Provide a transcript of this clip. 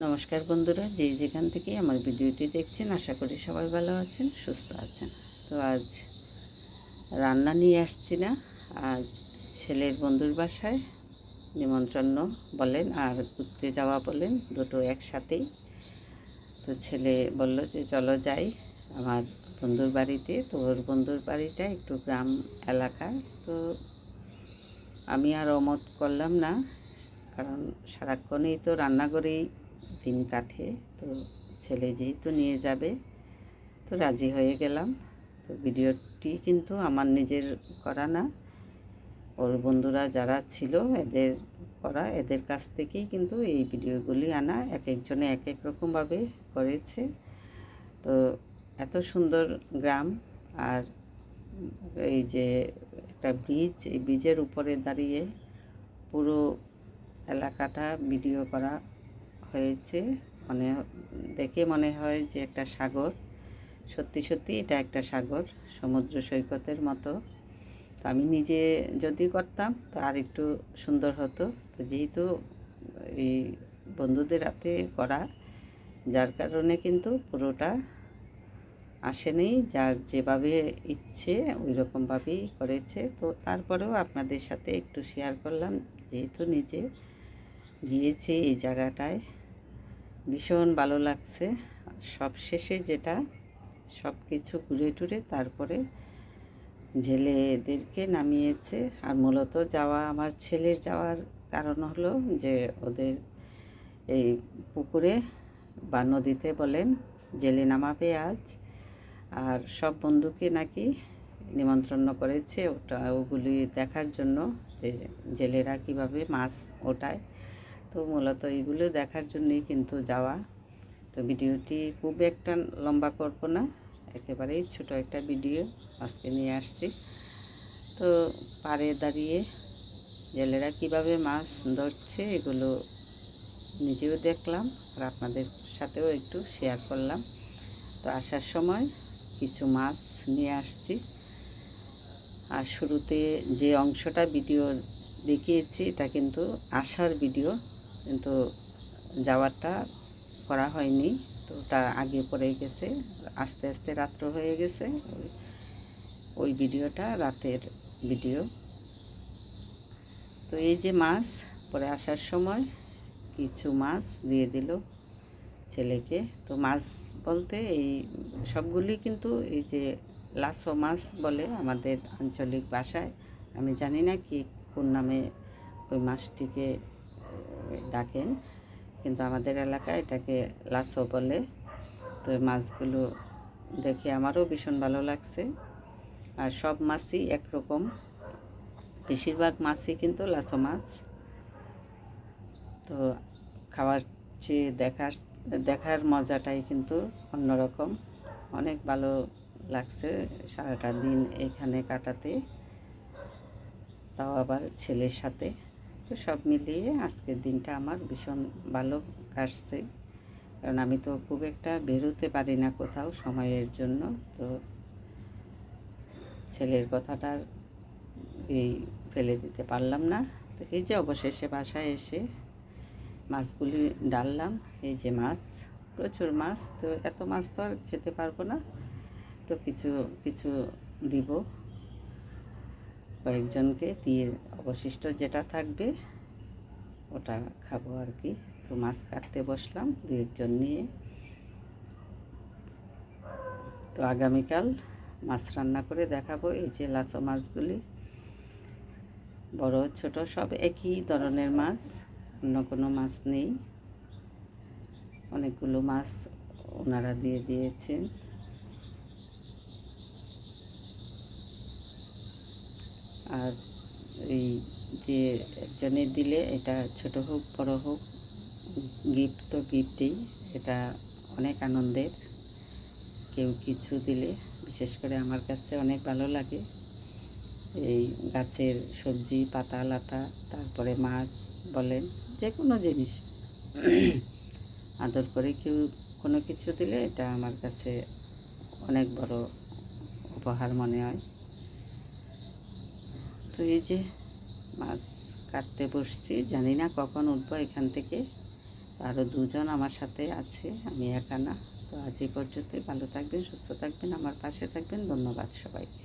নমস্কার বন্ধুরা, যে যেখান থেকে আমার ভিডিওটি দেখছেন, আশা করি সবাই ভালো আছেন, সুস্থ আছেন। তো আজ রান্না নিয়ে আসছি না, আজ ছেলের বন্ধুর বাসায় নিমন্ত্রণ বলেন আর ঘুরতে যাওয়া বলেন, দুটো একসাথেই। তো ছেলে বলল যে, চলো যাই আমার বন্ধুর বাড়িতে। তো ওর বন্ধুর বাড়িটা একটু গ্রাম এলাকায়। তো আমি আর অমত করলাম না, কারণ সারাক্ষণই তো রান্নাঘরেই দিন কাঠে। তো ছেলে যেহেতু নিয়ে যাবে, তো রাজি হয়ে গেলাম। তো ভিডিওটি কিন্তু আমার নিজের করা না। ওর বন্ধুরা যারা ছিল, এদের করা। এদের কাছ থেকেই কিন্তু এই ভিডিওগুলি আনা। এক একজনে এক এক রকমভাবে করেছে। তো এত সুন্দর গ্রাম। আর এই যে একটা ব্রিজ, এই ব্রিজের উপরে দাঁড়িয়ে পুরো এলাকাটা ভিডিও করা হয়েছে। মনে দেখে মনে হয় যে একটা সাগর। সত্যি সত্যি এটা একটা সাগর, সমুদ্র সৈকতের মতো। তো আমি নিজে যদি করতাম, তো আর একটু সুন্দর হতো। তো যেহেতু এই বন্ধুদের হাতে করা, যার কারণে কিন্তু পুরোটা আসেনি, যার যেভাবে ইচ্ছে ওই রকমভাবেই করেছে। তো তারপরেও আপনাদের সাথে একটু শেয়ার করলাম, যেহেতু নিজে গিয়েছি এই জায়গাটায়। ভীষণ ভালো লাগছে। সব শেষে যেটা সব কিছু ঘুরে টুরে তারপরে জেলেদেরকে নামিয়েছে। আর মূলত যাওয়া, আমার ছেলের যাওয়ার কারণ হলো যে ওদের এই পুকুরে বা নদীতে বলেন জেলে নামাবে আজ। আর সব বন্ধুকে নাকি নিমন্ত্রণ করেছে ওটা, ওগুলি দেখার জন্য যে জেলেরা কীভাবে মাছ ওঠায়। তো মূলত এগুলো দেখার জন্যই কিন্তু যাওয়া। তো ভিডিওটি খুব একটা লম্বা করব না, একেবারেই ছোট একটা ভিডিও আজকে নিয়ে আসছি। তো পাড়ে দাঁড়িয়ে জেলেরা কীভাবে মাছ ধরছে এগুলো নিজেও দেখলাম আর আপনাদের সাথেও একটু শেয়ার করলাম। তো আসার সময় কিছু মাছ নিয়ে আসছি। আর শুরুতে যে অংশটা ভিডিও দেখিয়েছি এটা কিন্তু আসার ভিডিও। কিন্তু যাওয়ারটা করা হয়নি। তো ওটা আগে পড়ে গেছে, আস্তে আস্তে রাত্র হয়ে গেছে। ওই ওই ভিডিওটা, রাতের ভিডিও। তো এই যে মাছ, পরে আসার সময় কিছু মাছ দিয়ে দিল ছেলেকে। তো মাছ বলতে এই সবগুলি কিন্তু এই যে লাসো মাছ বলে আমাদের আঞ্চলিক ভাষায়, আমি জানি না কি, কোন নামে ওই মাছটিকে ডাকেন। কিন্তু আমাদের এলাকায় এটাকে লাসো বলে। তো মাছগুলো দেখে আমারও ভীষণ ভালো লাগছে। আর সব মাছই একরকম। বেশিরভাগ মাছই কিন্তু লাসো মাছ। তো খাওয়ার চেয়ে দেখার দেখার মজাটাই কিন্তু অন্যরকম। অনেক ভালো লাগছে সারাটা দিন এখানে কাটাতে। তাও আবার ছেলের সাথে। তো সব মিলিয়ে আজকের দিনটা আমার ভীষণ ভালো কাটছে। কারণ আমি তো খুব একটা বেরোতে পারি না কোথাও সময়ের জন্য। তো ছেলের কথাটা এই ফেলে দিতে পারলাম না। তো এই যে অবশেষে বাসায় এসে মাছগুলি ডাললাম। এই যে মাছ, প্রচুর মাছ। তো এত মাছ তো আর খেতে পারব না। তো কিছু কিছু দিব। কয়েকজনকে দিয়ে অবশিষ্ট যেটা থাকবে, ওটা খাব আর কি। তো মাছ কাটতে বসলাম দু একজন নিয়ে। তো আগামীকাল মাছ রান্না করে দেখাবো এই যে লাচো মাছগুলি। বড়, ছোট, সব একই ধরনের মাছ, অন্য কোনো মাছ নেই। অনেকগুলো মাছ ওনারা দিয়ে দিয়েছেন। আর এই যে একজনে দিলে এটা ছোট হোক, বড় হোক গিফট তো গিফটই এটা অনেক আনন্দের। কেউ কিছু দিলে, বিশেষ করে আমার কাছে অনেক ভালো লাগে। এই গাছের সবজি, পাতা, লাতা, তারপরে মাছ বলেন যে কোনো জিনিস। আদর করে কেউ কোনো কিছু দিলে এটা আমার কাছে অনেক বড় উপহার মনে হয়। তো এই যে মাছ কাটতে বসছি জানি না কখন উঠবো এখান থেকে। আরও দুজন আমার সাথে আছে, আমি একা না। তো আজ এই পর্যন্তই, ভালো থাকবেন, সুস্থ থাকবেন, আমার পাশে থাকবেন, ধন্যবাদ সবাইকে।